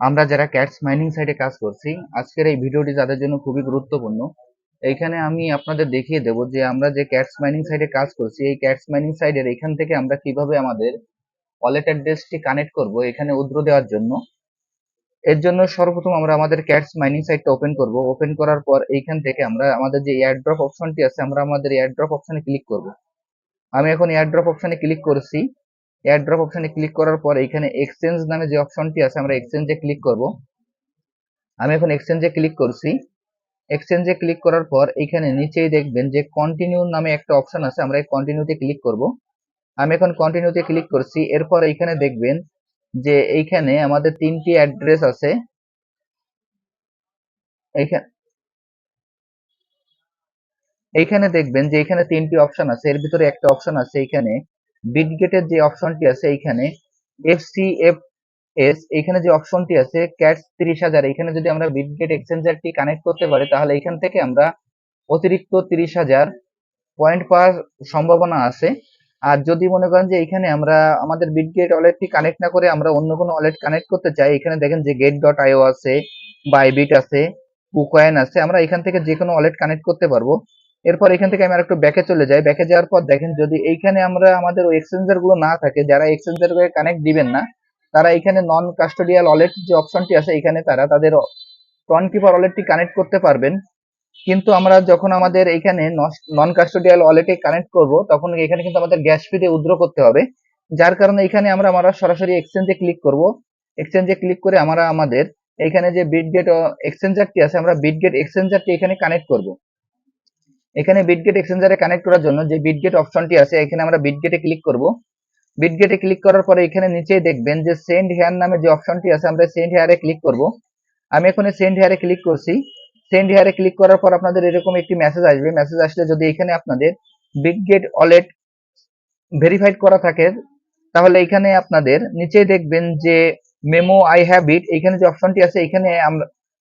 আমরা যারা cats mining সাইটে কাজ করছি, আজকের এই ভিডিওটি তাদের জন্য খুবই গুরুত্বপূর্ণ, এইখানে আমি আপনাদের দেখিয়ে দেব যে আমরা যে ক্যাটস মাইনিং সাইটে কাজ করছি, এই ক্যাটস মাইনিং সাইটের এখান থেকে আমরা কীভাবে আমাদের ওয়ালেট অ্যাড্রেসটি কানেক্ট করব এখানে উদ্র দেওয়ার জন্য। এর জন্য সর্বপ্রথম আমরা আমাদের ক্যাটস মাইনিং সাইটটা ওপেন করব। ওপেন করার পর এইখান থেকে আমরা আমাদের যে এয়ারড্রপ অপশনটি আছে, আমরা আমাদের এয়ারড্রপ অপশনে ক্লিক করব। আমি এখন এয়ারড্রপ অপশনে ক্লিক করেছি। এয়ারড্রপ অপশনে ক্লিক করার পর এখানে এক্সচেঞ্জ নামে যে অপশনটি আছে, আমরা এক্সচেঞ্জে ক্লিক করব। আমি এখন এক্সচেঞ্জে ক্লিক করছি। এক্সচেঞ্জে ক্লিক করার পর এখানে নিচেই দেখবেন যে কন্টিনিউ নামে একটা অপশন আছে, আমরা এই কন্টিনিউতে ক্লিক করব। আমি এখন কন্টিনিউতে ক্লিক করছি, এরপর এইখানে দেখবেন যে এইখানে আমাদের তিনটি অ্যাড্রেস আছে। এইখানে এইখানে দেখবেন যে এখানে তিনটি অপশন আছে, এর ভিতরে একটা অপশন আছে এখানে। বিটগেটের যে অপশনটি আছে এইখানে এফসিএফ এস এখানে যে অপশনটি আছে ক্যাটস তিরিশ হাজার এখানে যদি আমরা বিটগেট এক্সচেঞ্জারটি কানেক্ট করতে পারি, তাহলে এখান থেকে আমরা অতিরিক্ত তিরিশ হাজার পয়েন্ট পাওয়ার সম্ভাবনা আছে। আর যদি মনে করেন যে এখানে আমরা আমাদের বিটগেট ওয়ালেটটি কানেক্ট না করে আমরা অন্য কোনো ওয়ালেট কানেক্ট করতে চাই এখানে দেখেন যে গেট ডট আইও আছে বাইবিট আছে কুকয়েন আছে, আমরা এখান থেকে যে কোনো ওয়ালেট কানেক্ট করতে পারব। এরপর এখান থেকে আমি আরেকটু ব্যাকে চলে যাই। ব্যাকে যাওয়ার পর দেখেন, যদি এইখানে আমরা আমাদের ওই এক্সচেঞ্জারগুলো না থাকে, যারা এক্সচেঞ্জার কানেক্ট দিবেন না, তারা এখানে নন কাস্টোডিয়াল ওয়ালেট যে অপশনটি আছে, এখানে তারা তাদের টন কিপার ওয়ালেটটি কানেক্ট করতে পারবেন। কিন্তু আমরা যখন আমাদের এখানে নন কাস্টোডিয়াল ওয়ালেটে কানেক্ট করব, তখন এখানে কিন্তু আমাদের গ্যাস ফি দিয়ে উদ্র করতে হবে। যার কারণে এখানে আমরা আমরা সরাসরি এক্সচেঞ্জে ক্লিক করব। এক্সচেঞ্জে ক্লিক করে আমরা আমাদের এখানে যে বিটগেট এক্সচেঞ্জারটি আছে, আমরা বিটগেট এক্সচেঞ্জারটি এখানে কানেক্ট করব। এখানে বিটগেট এক্সচেঞ্জারে কানেক্ট করার জন্য যে বিটগেট অপশনটি আছে, এখানে আমরা বিটগেটে ক্লিক করব। বিটগেটে ক্লিক করার পরে এখানে নিচেই দেখবেন যে সেন্ড হেয়ার নামে যে অপশনটি আছে, আমরা সেন্ড হেয়ারে ক্লিক করব। আমি এখানে সেন্ড হেয়ারে ক্লিক করছি। সেন্ড হেয়ারে ক্লিক করার পর আপনাদের এরকম একটি মেসেজ আসবে। মেসেজ আসলে যদি এখানে আপনাদের বিটগেট ওয়ালেট ভেরিফাইড করা থাকে, তাহলে এখানে আপনাদের নিচে দেখবেন যে মেমো আই হ্যাভ ইট এখানে যে অপশনটি আছে, এখানে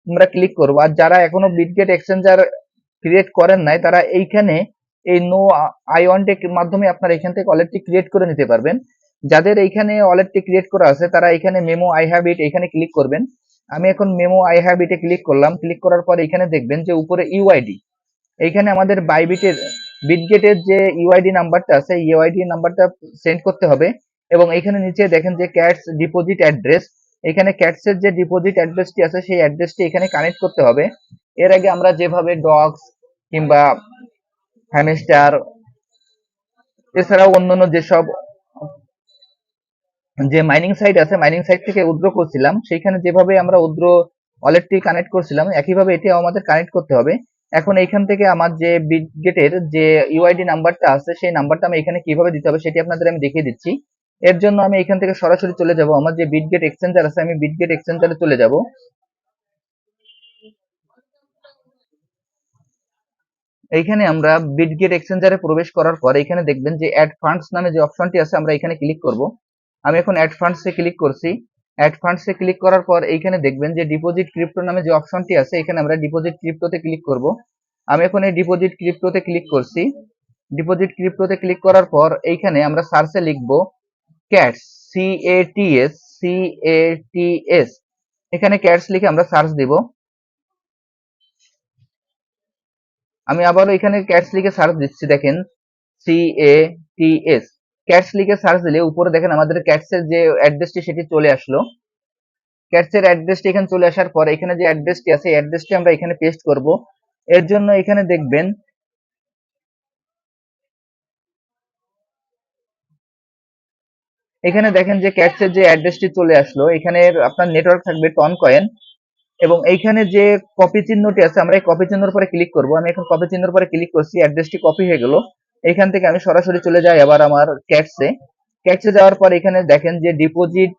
আমরা ক্লিক করব। আর যারা এখনও বিটগেট এক্সচেঞ্জার ক্রিয়েট করেন নাই, তারা এইখানে এই নো আই ওয়ান্টেক মাধ্যমে আপনারা এখান থেকে ওয়ালেটটি ক্রিয়েট করে নিতে পারবেন। যাদের এইখানে ওয়ালেটটি ক্রিয়েট করা আছে, তারা এখানে মেমো আই হ্যাভ ইট এখানে ক্লিক করবেন। আমি এখন মেমো আই হ্যাভ ইটে ক্লিক করলাম ক্লিক করার পর এখানে দেখবেন যে উপরে ইউআইডি এইখানে আমাদের বাইবিটের বিটগেটের যে ইউআইডি নাম্বারটা আছে ইউআইডি নাম্বারটা সেন্ড করতে হবে। এবং এখানে নিচে দেখেন যে ক্যাটস ডিপোজিট অ্যাড্রেস এখানে ক্যাটসের যে ডিপোজিট অ্যাড্রেসটি আছে, সেই অ্যাড্রেসটি এখানে কানেক্ট করতে হবে। এর আগে আমরা যেভাবে ডগস কিংবা হ্যামস্টার এছাড়াও অন্যান্য যেসব যে মাইনিং সাইট আছে মাইনিং সাইট থেকে উদ্র করছিলাম, সেইখানে যেভাবে আমরা উদ্র ওয়ালেটটি কানেক্ট করছিলাম, একইভাবে এটিও আমাদের কানেক্ট করতে হবে। এখন এইখান থেকে আমার যে বিটগেটের যে ইউআইডি নাম্বারটা আছে, সেই নাম্বারটা আমি এখানে কীভাবে দিতে হবে সেটি আপনাদের আমি দেখিয়ে দিচ্ছি। এর জন্য আমি এখান থেকে সরাসরি চলে যাব। আমার যে বিটগেট এক্সচেঞ্জার আছে, আমি বিটগেট এক্সচেঞ্জারে চলে যাব। এইখানে আমরা বিটগেট এক্সচেঞ্জারে প্রবেশ করার পর এখানে দেখবেন যে অ্যাড ফান্ডস নামে যে অপশনটি আছে, আমরা এখানে ক্লিক করব। আমি এখন অ্যাড ফান্ডসে ক্লিক করছি। অ্যাড ফান্ডসে ক্লিক করার পর এইখানে দেখবেন যে ডিপোজিট ক্রিপ্টো নামে যে অপশনটি আছে এখানে আমরা ডিপোজিট ক্রিপ্টোতে ক্লিক করব। আমি এখন এই ডিপোজিট ক্রিপ্টোতে ক্লিক করছি। ডিপোজিট ক্রিপ্টোতে ক্লিক করার পর এইখানে আমরা সার্চে লিখব cats C A T S C A T S এখানে ক্যাটস লিখে আমরা সার্চ দিব। আমি আবারও এখানে ক্যাটস লিখে সার্চ দিচ্ছি, দেখেন C A T S cats লিখে সার্চ দিলে উপরে দেখেন আমাদের ক্যাটসের যে অ্যাড্রেসটি সেটি চলে আসলো। ক্যাটসের অ্যাড্রেসটি এখানে চলে আসার পর, এখানে যে অ্যাড্রেসটি আছে অ্যাড্রেসটি আমরা এখানে পেস্ট করব। এর জন্য এখানে দেখবেন, এখানে দেখেন যে ক্যাটসের যে অ্যাড্রেসটি চলে আসলো এখানে আপনার নেটওয়ার্ক থাকবে টন কয়েন এবং এইখানে যে কপি চিহ্নটি আছে, আমরা এই কপি চিহ্নর পরে ক্লিক করব। আমি এখন কপি চিহ্নর পরে ক্লিক করছি অ্যাড্রেসটি কপি হয়ে গেল। এখান থেকে আমি সরাসরি চলে যাই আবার আমার ক্যাটসে ক্যাটসে যাওয়ার পর এখানে দেখেন যে deposit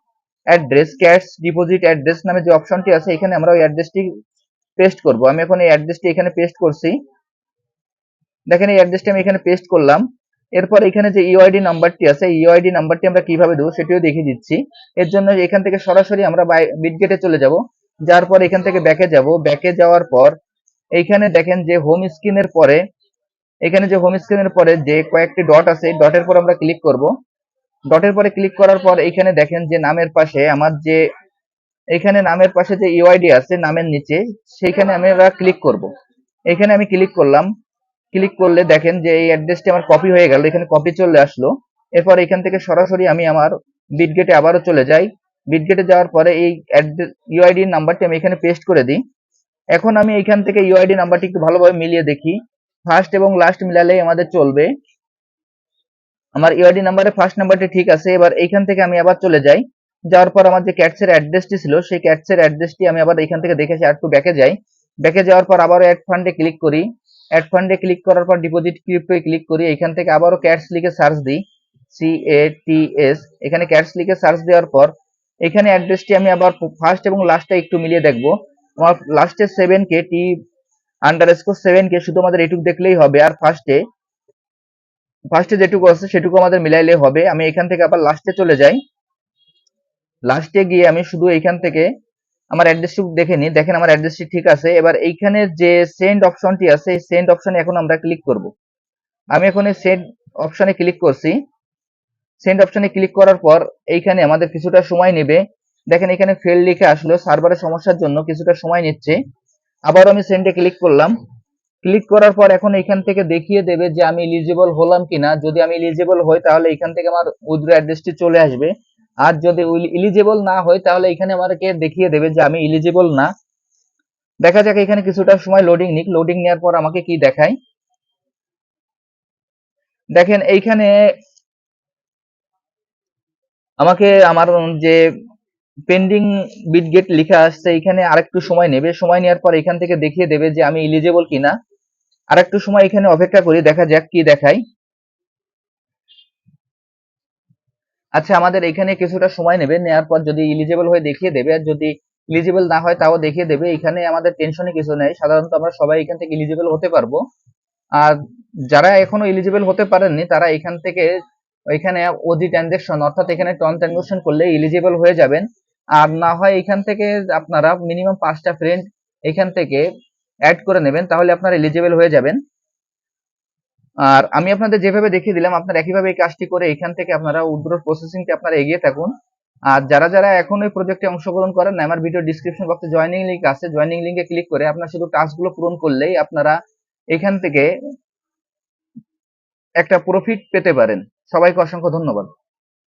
address cats deposit address নামে যে অপশনটি আছে, এখানে আমরা ওই অ্যাড্রেসটি পেস্ট করব। আমি এখন এই অ্যাড্রেসটি এখানে পেস্ট করছি। দেখেন এই অ্যাড্রেসটি আমি এখানে পেস্ট করলাম। এরপর এখানে যে ইউআইডি নাম্বারটি আছে ইউআইডি নাম্বারটি আমরা কীভাবে দেবো সেটিও দেখিয়ে দিচ্ছি। এর জন্য এখান থেকে সরাসরি আমরা বিটগেটে চলে যাব। যার পর এখান থেকে ব্যাকে যাব। ব্যাকে যাওয়ার পর এইখানে দেখেন যে হোম স্ক্রিনের পরে, এখানে যে হোম স্ক্রিনের পরে যে কয়েকটি ডট আছে ডটের পর আমরা ক্লিক করব। ডটের পরে ক্লিক করার পর এখানে দেখেন যে নামের পাশে আমার যে এখানে নামের পাশে যে ইউআইডি আছে, নামের নিচে, সেইখানে আমরা ক্লিক করব। এখানে আমি ক্লিক করলাম। ক্লিক করলে দেখেন যে এই অ্যাড্রেসটি আমার কপি হয়ে গেল, এখানে কপি চলে আসলো। এরপর এখান থেকে সরাসরি আমি আমার বিটগেটে আবারও চলে যাই। বিটগেটে যাওয়ার পরে এই ইউআইডি নাম্বারটি আমি এখানে পেস্ট করে দিই। এখন আমি এখান থেকে ইউআইডি নাম্বারটি একটু ভালোভাবে মিলিয়ে দেখি। ফার্স্ট এবং লাস্ট মিলালেই আমাদের চলবে। আমার ইউআইডি নাম্বারে ফার্স্ট নাম্বারটি ঠিক আছে, এবার এইখান থেকে আমি আবার চলে যাই। যাওয়ার পর আমার যে ক্যাটসের অ্যাড্রেসটি ছিল, সেই ক্যাটসের অ্যাড্রেসটি আমি আবার এখান থেকে দেখে আর একটু ব্যাকে যাই। ব্যাকে যাওয়ার পর আবারও অ্যাড ফান্ডে ক্লিক করি। অ্যাড ফান্ডে ক্লিক করার পর ডিপোজিট ক্রিপ্টোয় ক্লিক করি। এখান থেকে আবারও ক্যাটস লিখে সার্চ দিই। সি এ টি এস এখানে ক্যাটস লিখে সার্চ দেওয়ার পর এখানে অ্যাড্রেসটি আমি আবার ফার্স্ট এবং লাস্টটা একটু মিলিয়ে দেখব। আমার লাস্টে seven K T underscore seven K শুধু আমাদের এটুকু দেখলেই হবে। আর ফার্স্টে ফার্স্টে যেটুকু আছে সেটুকু আমাদের মিলাইলে হবে। আমি এখান থেকে আবার লাস্টে চলে যাই। লাস্টে গিয়ে আমি শুধু এইখান থেকে আমার অ্যাড্রেসটুকু দেখে নিই। দেখেন আমার অ্যাড্রেসটি ঠিক আছে। এবার এইখানে যে সেন্ড অপশনটি আছে, এই সেন্ড অপশনে এখন আমরা ক্লিক করব। আমি এখন এই সেন্ড অপশনে ক্লিক করছি। সেন্ড অপশনে ক্লিক করার পর এইখানে আমাদের কিছুটা সময় নেবে। দেখেন এখানে ফেল লিখে আসলো সার্ভারের সমস্যার জন্য কিছুটা সময় নিচ্ছে। আবার আমি সেন্ডে ক্লিক করলাম। ক্লিক করার পর এখন এখান থেকে দেখিয়ে দেবে যে আমি ইলিজিবল হলাম কিনা। যদি আমি ইলিজিবল হই, তাহলে এখান থেকে আমার উইথড্র অ্যাড্রেসটি চলে আসবে। আর যদি ইলিজিবল না হয় তাহলে এখানে আমাকে দেখিয়ে দেবে যে আমি ইলিজিবল না। দেখা যাক এখানে কিছুটা সময় লোডিং নিক। লোডিং নেওয়ার পর আমাকে কি দেখায়? দেখেন এইখানে আমাকে আমার যে পেন্ডিং বিটগেট লেখা আসছে, এখানে আরেকটু সময় নেবে। সময় নেওয়ার পর এখান থেকে দেখিয়ে দেবে যে আমি ইলিজিবল কিনা। আরেকটু সময় এখানে অপেক্ষা করি, দেখা যাক কি দেখায়। আচ্ছা আমাদের এখানে কিছুটা সময় নেবে নেওয়ার পর যদি ইলিজিবল হয়ে দেখিয়ে দেবে। আর যদি ইলিজিবল না হয়, তাও দেখিয়ে দেবে। এখানে আমাদের টেনশনে কিছু নেই। সাধারণত আমরা সবাই এখান থেকে ইলিজিবল হতে পারব। আর যারা এখনও ইলিজিবল হতে পারেননি, তারা এখান থেকে এখানে ওজি ট্রানজেকশন অর্থাৎ এখানে টন ট্রানজেকশন করলে ইলিজিবল হয়ে যাবেন। আর না হয় এখান থেকে আপনারা মিনিমাম পাঁচটা ফ্রেন্ড এখান থেকে অ্যাড করে নেবেন, তাহলে আপনারা এলিজিবল হয়ে যাবেন। আর আমি আপনাদের যেভাবে দেখিয়ে দিলাম, আপনারা একইভাবে এই কাজটি করে এখান থেকে আপনারা উইথড্র প্রসেসিংটি আপনারা এগিয়ে থাকুন। আর যারা যারা এখন ওই প্রজেক্টে অংশগ্রহণ করেন, আমার ভিডিও ডিসক্রিপশন বক্সে জয়নিং লিঙ্ক আছে জয়নিং লিঙ্কে ক্লিক করে আপনারা শুধু টাস্কগুলো পূরণ করলেই আপনারা এখান থেকে একটা প্রফিট পেতে পারেন। সবাইকে অসংখ্য ধন্যবাদ।